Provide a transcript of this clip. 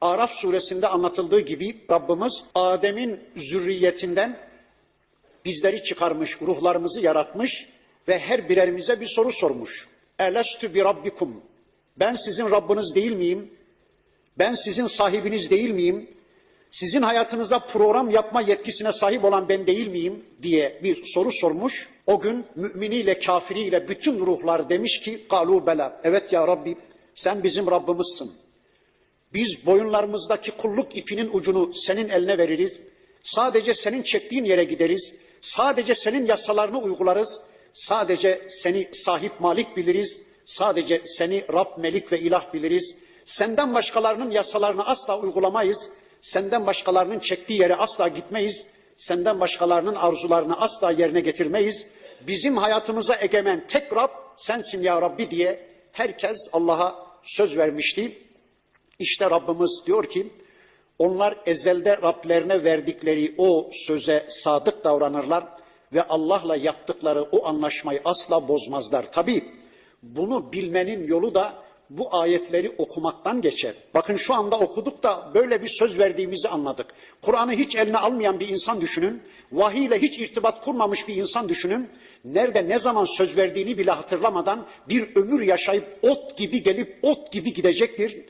Araf suresinde anlatıldığı gibi Rabbimiz Adem'in zürriyetinden bizleri çıkarmış, ruhlarımızı yaratmış ve her birerimize bir soru sormuş. Elestü bi rabbikum. Ben sizin Rabbiniz değil miyim? Ben sizin sahibiniz değil miyim? Sizin hayatınıza program yapma yetkisine sahip olan ben değil miyim diye bir soru sormuş. O gün müminiyle kafiriyle bütün ruhlar demiş ki galu bela. Evet ya Rabbi sen bizim Rabbimizsin. Biz boyunlarımızdaki kulluk ipinin ucunu senin eline veririz. Sadece senin çektiğin yere gideriz. Sadece senin yasalarını uygularız. Sadece seni sahip malik biliriz. Sadece seni Rab, Melik ve İlah biliriz. Senden başkalarının yasalarını asla uygulamayız. Senden başkalarının çektiği yere asla gitmeyiz. Senden başkalarının arzularını asla yerine getirmeyiz. Bizim hayatımıza egemen tek Rab sensin ya Rabbi diye herkes Allah'a söz vermişti. İşte Rabbimiz diyor ki onlar ezelde Rablerine verdikleri o söze sadık davranırlar ve Allah'la yaptıkları o anlaşmayı asla bozmazlar. Tabii bunu bilmenin yolu da bu ayetleri okumaktan geçer. Bakın şu anda okuduk da böyle bir söz verdiğimizi anladık. Kur'an'ı hiç eline almayan bir insan düşünün. Vahiy ile hiç irtibat kurmamış bir insan düşünün. Nerede ne zaman söz verdiğini bile hatırlamadan bir ömür yaşayıp ot gibi gelip ot gibi gidecektir.